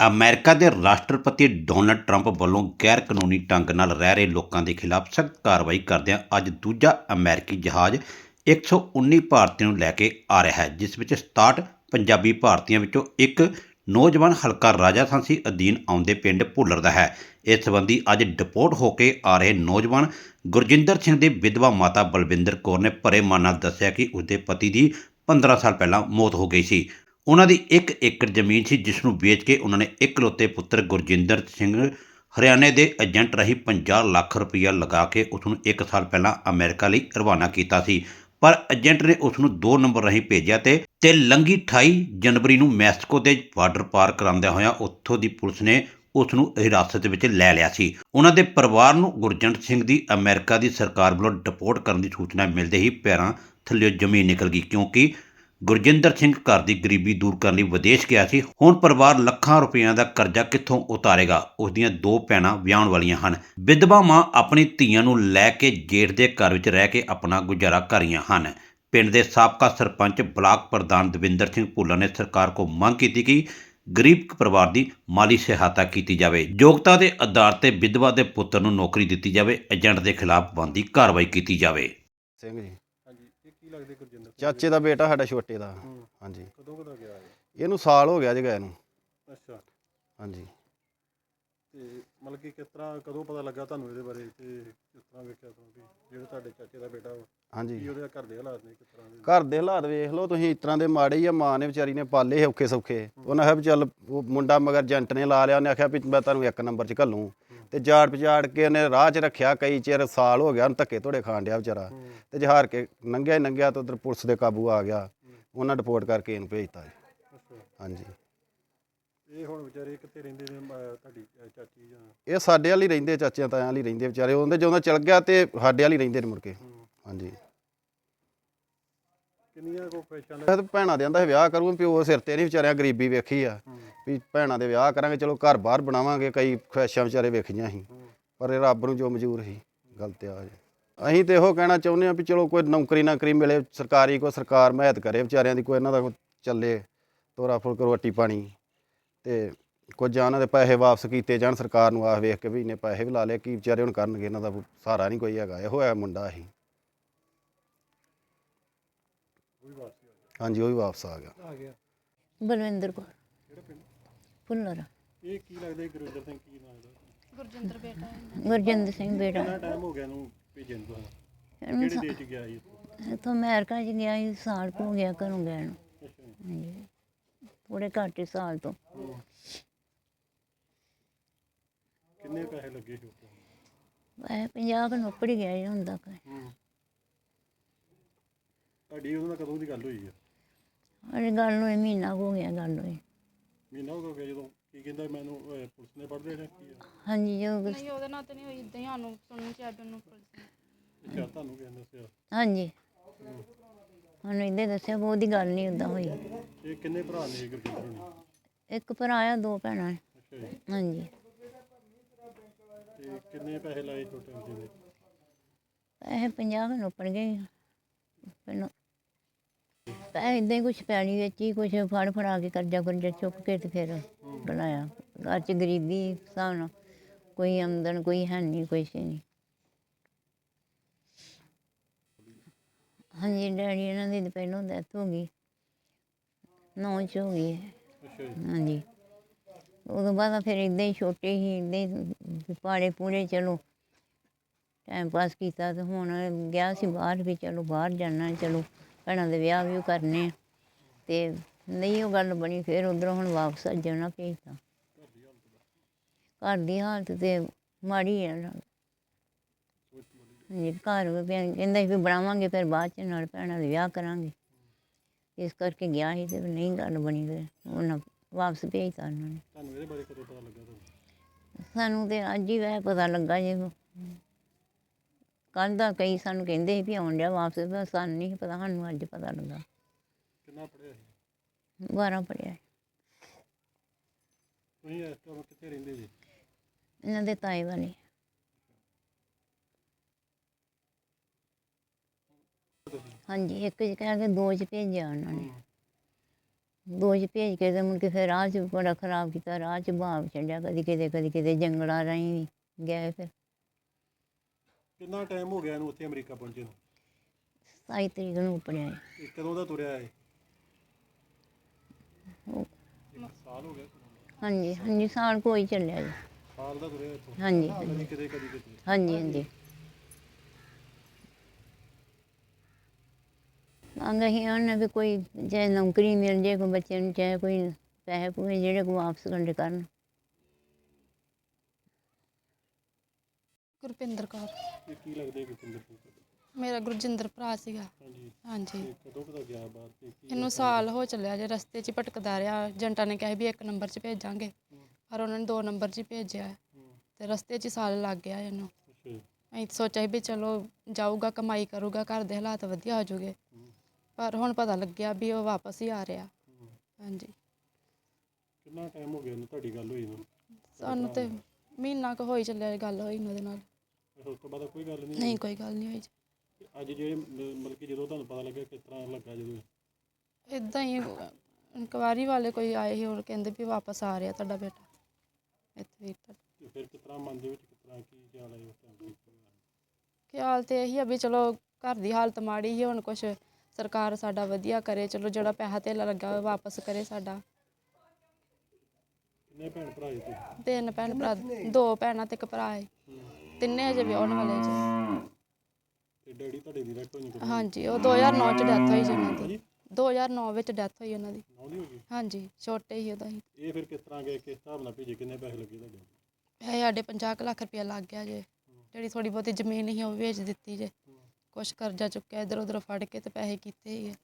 America ਦੇ ਰਾਸ਼ਟਰਪਤੀ Donald Trump ਵੱਲੋਂ ਗੈਰ ਕਾਨੂੰਨੀ ਢੰਗ ਨਾਲ ਰਹਿ ਰਹੇ ਲੋਕਾਂ ਦੇ ਖਿਲਾਫ ਸਖਤ ਕਾਰਵਾਈ ਕਰਦਿਆਂ ਅੱਜ ਦੂਜਾ ਅਮਰੀਕੀ ਜਹਾਜ਼ 119 ਭਾਰਤੀਆਂ ਨੂੰ ਲੈ ਕੇ ਆ ਰਿਹਾ ਹੈ, ਜਿਸ ਵਿੱਚ 67 ਪੰਜਾਬੀ ਭਾਰਤੀਆਂ ਵਿੱਚੋਂ ਇੱਕ ਨੌਜਵਾਨ ਹਲਕਾ ਰਾਜਾਸਾਂਸੀ ਅਧੀਨ ਆਉਂਦੇ ਪਿੰਡ ਭੁੱਲਰ ਦਾ ਹੈ। ਇਸ ਸੰਬੰਧੀ ਅੱਜ ਡਿਪੋਰਟ ਹੋ ਕੇ ਆ ਰਹੇ ਨੌਜਵਾਨ ਗੁਰਜਿੰਦਰ ਸਿੰਘ ਦੇ ਵਿਧਵਾ ਮਾਤਾ ਬਲਵਿੰਦਰ ਕੌਰ ਨੇ ਭਰੇ ਮਨ ਨਾਲ ਦੱਸਿਆ ਕਿ ਉਸਦੇ ਪਤੀ ਦੀ 15 ਸਾਲ ਪਹਿਲਾਂ ਮੌਤ ਹੋ ਗਈ ਸੀ। ਉਹਨਾਂ ਦੀ 1 ਏਕੜ ਜ਼ਮੀਨ ਸੀ ਜਿਸ ਨੂੰ ਵੇਚ ਕੇ ਉਹਨਾਂ ਨੇ ਇਕਲੌਤੇ ਪੁੱਤਰ ਗੁਰਜਿੰਦਰ ਸਿੰਘ ਹਰਿਆਣੇ ਦੇ ਏਜੰਟ ਰਾਹੀਂ 50 ਲੱਖ ਰੁਪਈਆ ਲਗਾ ਕੇ ਉਸ ਨੂੰ 1 ਸਾਲ ਪਹਿਲਾਂ ਅਮਰੀਕਾ ਲਈ ਰਵਾਨਾ ਕੀਤਾ ਸੀ। ਪਰ ਏਜੰਟ ਨੇ ਉਸ ਨੂੰ 2 ਨੰਬਰ ਰਾਹੀਂ ਭੇਜਿਆ ਤੇ ਤੇ ਲੰਗੀ 28 ਜਨਵਰੀ ਨੂੰ ਮੈਕਸੀਕੋ ਦੇ ਬਾਰਡਰ ਪਾਰ ਕਰਾਉਂਦਿਆਂ ਹੋਇਆਂ ਉੱਥੋਂ ਦੀ ਪੁਲਿਸ ਨੇ ਉਸ ਨੂੰ ਹਿਰਾਸਤ ਵਿੱਚ ਲੈ ਲਿਆ ਸੀ। ਉਹਨਾਂ ਦੇ ਪਰਿਵਾਰ ਨੂੰ ਗੁਰਜੰਟ ਸਿੰਘ ਦੀ ਅਮਰੀਕਾ ਦੀ ਸਰਕਾਰ ਵੱਲੋਂ ਡਿਪੋਰਟ ਕਰਨ ਦੀ ਸੂਚਨਾ ਮਿਲਦੇ ਹੀ ਪੈਰਾਂ ਥੱਲੇ ਜ਼ਮੀਨ ਨਿਕਲ ਗਈ, ਕਿਉਂਕਿ ਗੁਰਜਿੰਦਰ ਸਿੰਘ ਘਰ ਦੀ ਗਰੀਬੀ ਦੂਰ ਕਰਨ ਲਈ ਵਿਦੇਸ਼ ਗਿਆ ਸੀ। ਹੁਣ ਪਰਿਵਾਰ ਲੱਖਾਂ ਰੁਪਈਆਂ ਦਾ ਕਰਜ਼ਾ ਕਿੱਥੋਂ ਉਤਾਰੇਗਾ? ਉਸ ਦੀਆਂ ਦੋ ਭੈਣਾਂ ਵਿਆਹਣ ਵਾਲੀਆਂ ਹਨ। ਵਿਧਵਾ ਮਾਂ ਆਪਣੀ ਧੀਆਂ ਨੂੰ ਲੈ ਕੇ ਜੇਠ ਦੇ ਘਰ ਵਿੱਚ ਰਹਿ ਕੇ ਆਪਣਾ ਗੁਜ਼ਾਰਾ ਕਰ ਰਹੀਆਂ ਹਨ। ਪਿੰਡ ਦੇ ਸਾਬਕਾ ਸਰਪੰਚ ਬਲਾਕ ਪ੍ਰਧਾਨ ਦਵਿੰਦਰ ਸਿੰਘ ਭੁੱਲਰ ਨੇ ਸਰਕਾਰ ਕੋਲ ਮੰਗ ਕੀਤੀ ਕਿ ਗਰੀਬ ਪਰਿਵਾਰ ਦੀ ਮਾਲੀ ਸਹਾਇਤਾ ਕੀਤੀ ਜਾਵੇ। ਯੋਗਤਾ ਦੇ ਆਧਾਰ ਤੇ ਵਿਧਵਾ ਦੇ ਪੁੱਤਰ ਨੂੰ ਨੌਕਰੀ ਦਿੱਤੀ ਜਾਵੇ। ਏਜੰਟ ਦੇ ਖਿਲਾਫ ਬਣਦੀ ਕਾਰਵਾਈ ਕੀਤੀ ਜਾਵੇ। ਸਿੰਘ ਜੀ ਕੀ ਲੱਗਦੇ ਗੁਰਜਿੰਦਰ ਸਿੰਘ ਚਾਚੇ ਦਾ ਬੇਟਾ ਸਾਡਾ ਛੋਟੇ ਦਾ। ਹੂੰ। ਹਾਂਜੀ। ਕਦੋਂ ਕਦੋਂ ਗਿਆ ਇਹ? ਇਹਨੂੰ ਸਾਲ ਹੋ ਗਿਆ ਜੀ ਗਏ ਨੂੰ। ਅੱਛਾ। ਹਾਂਜੀ। ਤੇ ਮਤਲਬ ਕਿ ਕਿਸ ਤਰ੍ਹਾਂ ਕਦੋਂ ਪਤਾ ਲੱਗਾ ਤੁਹਾਨੂੰ ਇਹਦੇ ਬਾਰੇ ਤੇ ਕਿਸ ਤਰ੍ਹਾਂ ਵੇਖਿਆ ਤੁਹਾਨੂੰ ਵੀ ਜਿਹੜਾ ਤੁਹਾਡੇ ਚਾਚੇ ਦਾ ਬੇਟਾ ਵਾ, ਕੀ ਹਾਂਜੀ ਉਹਦੇ ਘਰ ਦੇ ਹਾਲਾਤ ਨੇ ਕਿਸ ਤਰ੍ਹਾਂ ਦੇ? ਘਰ ਦੇ ਹਾਲਾਤ ਵੇਖ ਲਓ ਤੁਸੀਂ ਇਸ ਤਰ੍ਹਾਂ ਦੇ ਮਾੜੇ ਹੀ ਆ ਮਾਂ ਨੇ ਵਿਚਾਰੀ ਨੇ ਪਾਲੇ ਔਖੇ ਸੌਖੇ। ਉਹਨਾਂ ਆਖਿਆ ਵੀ ਚੱਲ ਉਹ ਮੁੰਡਾ ਮਗਰ ਏਜੰਟ ਨੇ ਲਾ ਲਿਆ। ਉਹਨੇ ਆਖਿਆ ਵੀ ਮੈਂ ਤੁਹਾਨੂੰ ਇੱਕ ਨੰਬਰ 'ਚ ਘੱਲੂੰ। ਤੇ ਜਾੜ ਪਜਾੜ ਕੇ ਉਹਨੇ ਰਾਹ 'ਚ ਰੱਖਿਆ ਕਈ ਚਿਰ ਸਾਲ ਹੋ ਗਿਆ ਉਹਨੂੰ ਧੱਕੇ ਧੋੜੇ ਖਾਣ ਡਿਆ ਵਿਚਾਰਾ। ਤੇ ਜਹਾਰ ਕੇ ਨੰਗਿਆ ਹੀ ਨੰਗਿਆ ਤਾਂ ਉਧਰ ਪੁਲਿਸ ਦੇ ਕਾਬੂ ਆ ਗਿਆ। ਉਹਨਾਂ ਰਿਪੋਰਟ ਕਰਕੇ ਇਹਨੂੰ ਭੇਜਤਾ ਜੀ। ਹਾਂਜੀ। ਇਹ ਹੁਣ ਵਿਚਾਰੇ ਕਿੱਥੇ ਰਹਿੰਦੇ ਨੇ ਅਹ ਤੁਹਾਡੀ ਅਹ ਚਾਚੀ ਜਾਂ? ਇਹ ਸਾਡੇ ਵਾਲੀ ਰਹਿੰਦੇ ਚਾਚਿਆਂ ਤਾਇਆਂ ਵਾਲੀ ਰਹਿੰਦੇ ਵਿਚਾਰੇ। ਉਹਦੇ ਜਦੋਂ ਚਲ ਗਿਆ ਤੇ ਸਾਡੇ ਵਾਲੀ ਰਹਿੰਦੇ ਨੇ ਮੁੜ ਕੇ। ਹਾਂਜੀ। ਕਿੰਨੀਆਂ ਕੋ ਪੈਸ਼ਾਂ ਇਹ ਤਾਂ ਭੈਣਾਂ ਦੇ ਆਂਦਾ ਵਿਆਹ ਕਰੂੰ ਪਿਓ ਸਿਰ ਤੇ ਨਹੀਂ ਵਿਚਾਰਿਆਂ ਗਰੀਬੀ ਵੇਖੀ ਆ। ਵੀ ਭੈਣਾਂ ਦੇ ਵਿਆਹ ਕਰਾਂਗੇ ਚਲੋ ਘਰ ਬਾਹਰ ਬਣਾਵਾਂਗੇ ਕਈ ਖੁਆਇਸ਼ਾਂ ਵਿਚਾਰੇ ਵੇਖੀਆਂ ਸੀ। ਪਰ ਇਹ ਰੱਬ ਨੂੰ ਜੋ ਮਨਜ਼ੂਰ ਸੀ ਗਲਤ ਆ ਜੀ। ਅਸੀਂ ਤੇ ਇਹੋ ਕਹਿਣਾ ਚਾਹੁੰਦੇ ਆ ਵੀ ਚਲੋ ਕੋਈ ਨੌਕਰੀ ਨਾਕਰੀ ਮਿਲੇ ਸਰਕਾਰੀ ਕੋਈ ਸਰਕਾਰ ਮਹਿਤ ਕਰੇ ਵਿਚਾਰਿਆਂ ਦੀ ਕੋਈ ਇਹਨਾਂ ਦਾ ਚੱਲੇ ਤੋਰਾ ਫੁਲਕ ਰੋਟੀ ਪਾਣੀ। ਤੇ ਕੁਝ ਜਾਂ ਉਹਨਾਂ ਦੇ ਪੈਸੇ ਵਾਪਸ ਕੀਤੇ ਜਾਣ ਸਰਕਾਰ ਨੂੰ ਆਖ ਵੇਖ ਕੇ ਵੀ ਇਹਨੇ ਪੈਸੇ ਵੀ ਲਾ ਲਏ ਕੀ ਵਿਚਾਰੇ ਹੁਣ ਕਰਨਗੇ ਇਹਨਾਂ ਦਾ ਸਹਾਰਾ ਨਹੀਂ ਕੋਈ ਹੈਗਾ। ਇਹੋ ਹੈ ਮੁੰਡਾ ਸੀ ਉਹ ਵੀ ਵਾਪਸ ਆ ਗਿਆ ਹਾਂਜੀ ਉਹ ਵੀ ਵਾਪਸ ਆ ਗਿਆ। ਆ ਗਿਆ। ਬਲਵਿੰਦਰ ਕੌਰ। ਕਿਹੜਾ ਪਿੰਡ? ਇਹ ਕੀ ਲੱਗਦਾ ਜੀ ਗੁਰਜਿੰਦਰ ਸਿੰਘ ਕੀ ਨਾਮ ਦਾ ਗੁਰਜਿੰਦਰ ਸਿੰਘ ਬੇਟਾ। ਕਿੰਨਾ ਟਾਈਮ ਹੋ ਗਿਆ ਇਹਨੂੰ ਭੇਜਣ ਤੋਂ ਕਿਹੜੇ ਦੇਸ਼ 'ਚ ਗਿਆ ਸੀ ਇੱਥੋਂ? ਅਮਰੀਕਾ ਚ ਗਿਆ ਸੀ ਸਾਲ ਕੁ ਹੋ ਗਿਆ ਘਰੋਂ ਗਿਆ ਨੂੰ ਹਾਂਜੀ। ਪੂਰੇ ਘੱਟ ਹੀ ਸਾਲ ਤੋਂ। ਕਿੰਨੇ ਪੈਸੇ ਲੱਗੇ ਸੀ ਉੱਥੇ? ਵੈਸੇ ਪੰਜਾਹ ਕੁ ਨੌਕਰੀ ਗਿਆ ਜੀ ਹੁਣ ਤੱਕ। ਹੂੰ। ਤੁਹਾਡੀ ਉਹਦੇ ਨਾਲ ਕਦੋਂ ਦੀ ਗੱਲ ਹੋਈ ਹੈ ਅਰੇ ਗੱਲ ਨੂੰ ਮਹੀਨਾ ਕੁ ਹੋ ਗਿਆ ਗੱਲ ਹੋਈ ਮਹੀਨਾ ਹੋ ਗਿਆ ਜਦੋਂ ਕੀ ਕਹਿੰਦਾ ਮੈਨੂੰ ਅਹ, ਪੁਲਿਸ ਨੇ ਫੜ ਲਿਆ ਜਾਂ ਕੀ ਆ? ਹਾਂਜੀ ਜੋ ਕੁਛ- ਨਹੀਂ ਉਹਦੇ ਨਾਲ ਤਾਂ ਨਹੀਂ ਹੋਈ ਇਦਾਂ ਹੀ ਸਾਨੂੰ ਸੁਣਨ ਚ ਆਇਆ ਨੂੰ ਪੁਲਿਸ ਨੇ। ਅੱਛਾ ਤੁਹਾਨੂੰ ਕਹਿੰਦੇ ਦੱਸਿਆ? ਹਾਂਜੀ। ਹੁਣ ਇਹਦੇ ਦੱਸਿਆ ਬਹੁਤ ਦੀ ਗੱਲ ਨਹੀਂ ਹੁੰਦਾ ਹੋਈ। ਇਹ ਕਿੰਨੇ ਭਰਾ ਨੇ ਗੁਰਜਿੰਦਰ ਹੋਣੀ? ਇੱਕ ਭਰਾ ਆ ਦੋ ਭੈਣਾਂ ਨੇ। ਅੱਛਾ ਜੀ। ਹਾਂਜੀ। ਤੇ ਕਿੰਨੇ ਪੈਸੇ ਲਾਏ ਛੋਟੇ ਹੁੰਦੇ ਦੇ ਪੈਸੇ ਪੰਜਾਹ ਕੁ ਨੌਕਰ ਗਏ। ਪਹਿਲਾਂ ਪੈਸੇ ਇਦਾਂ ਹੀ ਕੁਛ ਪੈਲੀ ਵਿੱਚ ਹੀ ਕੁਛ ਫੜ ਫੜਾ ਕੇ ਕਰਜ਼ਾ ਕੁਰਜ਼ਾ ਚੁੱਕ ਕੇ ਤੇ ਫਿਰ ਬਣਾਇਆ। ਘਰ 'ਚ ਗਰੀਬੀ ਹਿਸਾਬ ਨਾਲ ਕੋਈ ਆਮਦਨ ਕੋਈ ਹੈ ਨਹੀਂ ਕੁਛ ਨਹੀਂ ਹਾਂਜੀ ਡੈਡੀ ਇਹਨਾਂ ਦੀ ਤਾਂ ਪਹਿਲਾਂ ਡੈਥ ਹੋ ਗਈ। ਨੌਂ ਚ ਹੋ ਗਈ ਹੈ ਹਾਂਜੀ। ਉਦੋਂ ਬਾਅਦ ਫਿਰ ਇਦਾਂ ਹੀ ਛੋਟੇ ਹੀ ਇਦਾਂ ਹੀ ਪਾੜੇ ਪੂਰੇ ਚਲੋ ਟਾਈਮ ਪਾਸ ਕੀਤਾ ਤੇ ਹੁਣ ਗਿਆ ਸੀ ਬਾਹਰ ਵੀ ਚਲੋ ਬਾਹਰ ਜਾਣਾ ਚਲੋ ਭੈਣਾਂ ਦੇ ਵਿਆਹ ਵੀ ਕਰਨੇ ਆ। ਤੇ ਨਹੀਂ ਉਹ ਗੱਲ ਬਣੀ ਫਿਰ ਉਧਰੋਂ ਹੁਣ ਵਾਪਸ ਜਾਣਾ ਭੇਜਤਾ। ਘਰ ਦੀ ਹਾਲਤ ਤੇ ਮਾੜੀ ਹੈ ਨਾ ਹਾਂਜੀ ਘਰ ਵੀ ਕਹਿੰਦਾ ਵੀ ਬਣਾਵਾਂਗੇ ਫਿਰ ਬਾਅਦ ਚ ਨਾਲ ਭੈਣਾਂ ਦੇ ਵਿਆਹ ਕਰਾਂਗੇ। ਇਸ ਕਰਕੇ ਗਿਆ ਸੀ ਤੇ ਨਹੀਂ ਗੱਲ ਬਣੀ ਫਿਰ। ਉਹਨਾਂ ਵਾਪਸ ਭੇਜਤਾ ਉਹਨਾਂ ਨੇ। ਤੁਹਾਨੂੰ ਇਹਦੇ ਬਾਰੇ ਕਦੋਂ ਪਤਾ ਲੱਗਾ ਤੁਹਾਨੂੰ? ਸਾਨੂੰ ਤੇ ਅੱਜ ਹੀ ਵੈਸੇ ਪਤਾ ਲੱਗਾ ਜੇ ਕੱਲ੍ਹ ਦਾ ਕਈ ਸਾਨੂੰ ਕਹਿੰਦੇ ਸੀ ਵੀ ਆਉਣ ਡਿਆ ਵਾਪਸ ਪਰ ਸਾਨੂੰ ਨਹੀਂ ਸੀ ਪਤਾ ਸਾਨੂੰ ਅੱਜ ਪਤਾ ਲੱਗਾ। ਕਿੰਨਾ ਪੜਿਆ ਸੀ? 12 ਪੜਿਆ ਤੁਸੀਂ ਇਸ ਟਾਈਮ ਕਿੱਥੇ ਰਹਿੰਦੇ ਜੀ? ਇਹਨਾਂ ਦੇ ਤਾਏ ਵਾਲੇ। ਹਾਂਜੀ ਇੱਕ ਚ ਕਹਿ ਕੇ ਦੋ ਚ ਭੇਜਿਆ ਉਹਨਾਂ ਨੇ। ਦੋਜ ਭੇਜ ਕੇ ਤੇ ਮੁੜ ਕੇ ਫਿਰ ਰਾਹ 'ਚ ਬੜਾ ਖਰਾਬ ਕੀਤਾ ਰਾਹ 'ਚ ਭਾਵ ਛੱਡਿਆ ਕਦੀ ਕਿਤੇ ਕਦੀ ਕਿਤੇ ਜੰਗਲਾਂ ਰਾਹੀਂ ਗਏ ਫਿਰ। ਕਿੰਨਾ ਟਾਈਮ ਹੋ ਗਿਆ ਇਹਨੂੰ ਉੱਥੇ ਅਮਰੀਕਾ ਪਹੁੰਚੇ ਨੂੰ? 27 ਤਰੀਕ ਨੂੰ ਉੱਪਰ ਆਏ। ਇਹ ਕਦੋਂ ਦਾ ਤੁਰਿਆ ਹੈ ਉਹ- ਇੱਕ ਸਾਲ ਹੋ ਗਿਆ ਹਾਂਜੀ ਹਾਂਜੀ ਸਾਲ ਕੋਈ ਚੱਲਿਆ ਜੀ। ਸਾਲ ਦਾ ਤੁਰਿਆ ਇੱਥੋਂ? ਹਾਂਜੀ। ਕਦੀ ਕਿਤੇ ਕਦੀ ਕਿਤੇ। ਹਾਂਜੀ ਹਾਂਜੀ। ਮੰਗ ਅਸੀਂ ਉਹਨਾਂ ਵੀ ਕੋਈ ਜੇ ਨੌਕਰੀ ਮਿਲ ਜੇ ਕੋਈ ਬੱਚੇ ਨੂੰ ਚਾਹੇ ਕੋਈ ਪੈਸੇ ਪੂਸੇ ਜਿਹੜੇ ਕੋ ਵਾਪਸ ਕੰਡੇ ਕਰਨ। ਗੁਰਪਿੰਦਰ ਕੌਰ। ਇਹ ਕੀ ਲੱਗਦਾ ਕਿੰਦਰ ਸਿੰਘ ਤੁਹਾਡੇ? ਮੇਰਾ ਗੁਰਜਿੰਦਰ ਭਰਾ ਸੀਗਾ। ਹਾਂਜੀ। ਹਾਂਜੀ। ਇਹ ਕਦੋਂ ਕਦਾ ਗਿਆ ਬਾਹਰ ਤੇ ਕੀ ਇਹਨੂੰ ਸਾਲ ਹੋ ਚੱਲਿਆ ਜੇ ਰਸਤੇ 'ਚ ਹੀ ਭਟਕਦਾ ਰਿਹਾ। ਏਜੰਟਾਂ ਨੇ ਕਿਹਾ ਵੀ ਇੱਕ ਨੰਬਰ 'ਚ ਭੇਜਾਂਗੇ। ਪਰ ਉਹਨਾਂ ਨੇ ਦੋ ਨੰਬਰ 'ਚ ਹੀ ਭੇਜਿਆ। ਹੂੰ, ਤੇ ਰਸਤੇ 'ਚ ਹੀ ਸਾਲ ਲੱਗ ਗਿਆ ਇਹਨੂੰ। ਅੱਛਾ ਜੀ, ਅਸੀਂ ਤਾਂ ਸੋਚਿਆ ਸੀ ਵੀ ਚਲੋ ਜਾਊਗਾ ਕਮਾਈ ਕਰੂਗਾ ਘਰ ਦੇ ਹਾਲਾਤ ਵਧੀਆ ਹੋ ਜੂਗੇ। ਹੂੰ, ਪਰ ਹੁਣ ਪਤਾ ਲੱਗਿਆ ਵੀ ਉਹ ਵਾਪਸ ਹੀ ਆ ਰਿਹਾ। ਹੂੰ। ਹਾਂਜੀ। ਕਿੰਨਾ ਟਾਈਮ ਹੋ ਗਿਆ ਇਹਨੂੰ ਤੁਹਾਡੀ ਗੱਲ ਹੋਈ ਨੂੰ? ਸਾਨੂੰ ਤੇ ਮਹੀਨਾ ਕੁ ਹੋਈ ਚੱਲਿਆ ਗੱਲ ਹੋਈ ਨੂੰ ਉਹਦੇ ਨਾਲ। ਉਸ ਤੋਂ ਬਾਅਦ ਕੋਈ ਗੱਲ ਨਹੀਂ ਨਹੀਂ ਕੋਈ ਗੱਲ ਨਹੀਂ ਹੋਈ ਹੋਈ? ਅੱਜ ਜਿਹੜੇ ਮ- ਮਤਲਬ ਕਿ ਜਦੋਂ ਤੁਹਾਨੂੰ ਪਤਾ ਲੱਗਿਆ ਕਿਸ ਤਰ੍ਹਾਂ ਲੱਗਾ ਜਦੋਂ? ਇਦਾਂ ਹੀ ਇਨਕੁਆਰੀ ਵਾਲੇ ਕੋਈ ਆਏ ਸੀ ਉਹ ਕਹਿੰਦੇ ਵੀ ਵਾਪਸ ਆ ਰਿਹਾ ਤੁਹਾਡਾ ਬੇਟਾ। ਇੱਥੇ ਵੀ ਤੁਹਾਡਾ। ਤੇ ਫਿਰ ਕਿਸ ਤਰ੍ਹਾਂ ਮਨ ਦੇ ਵਿੱਚ ਕਿਸ ਤਰ੍ਹਾਂ ਕੀ ਖਿਆਲ ਆਇਆ ਉਸ ਟਾਈਮ ਤੇ ਖਿਆਲ ਤੇ ਇਹੀ ਆ ਵੀ ਚਲੋ ਘਰ ਦੀ ਹਾਲਤ ਮਾੜੀ ਹੀ ਹੁਣ ਕੁਛ ਸਰਕਾਰ ਸਾਡਾ ਵਧੀਆ ਕਰੇ ਚਲੋ ਜਿਹੜਾ ਪੈਸਾ ਧੇਲਾ ਲੱਗਾ ਉਹ ਵਾਪਸ ਕਰੇ ਸਾਡਾ। ਕਿੰਨੇ ਭੈਣ ਭਰਾ ਜੀ ਤੁਸੀਂ? ਤਿੰਨ ਭੈਣ ਭਰਾ ਦੋ ਭੈਣਾਂ ਤੇ ਇੱਕ ਭਰਾ ਹੈ ਤਿੰਨੇ ਅਜੇ ਵਿਆਹਣ ਵਾਲੇ ਜੀ। ਤੇ ਡੈਡੀ ਤੁਹਾਡੇ ਦੀ ਡੈਥ ਹੋਈ ਨਹੀਂ ਹਾਂਜੀ ਉਹ 2009 ਚ ਡੈਥ ਹੋਈ ਜੀ ਉਹਨਾਂ ਦੀ। ਹਾਂਜੀ। 2009 ਵਿੱਚ ਡੈਥ ਹੋਈ ਉਹਨਾਂ ਦੀ। ਨੌਂ ਦੀ ਹੋ ਗਈ ਹਾਂਜੀ ਛੋਟੇ ਹੀ ਉਹਦਾ ਹੀ। ਇਹ ਫਿਰ ਕਿਸ ਤਰ੍ਹਾਂ ਗਏ ਕਿਸ ਹਿਸਾਬ ਨਾਲ ਭੇਜੇ ਕਿੰਨੇ ਪੈਸੇ ਲੱਗੇ ਤੁਹਾਡੇ? ਇਹ ਸਾਡੇ 50 ਕੁ ਲੱਖ ਰੁਪਇਆ ਲੱਗ ਗਿਆ ਜੇ। ਜਿਹੜੀ ਥੋੜੀ ਬਹੁਤੀ ਜ਼ਮੀਨ ਸੀ ਉਹ ਵੇਚ ਦਿੱਤੀ ਜੇ। ਕੁਛ ਕਰਜ਼ਾ ਚੁੱਕਿਆ ਇਧਰ ਉਧਰ ਫੜ ਕੇ ਤੇ ਪੈਸੇ ਕੀਤੇ ਹੀ ਆ।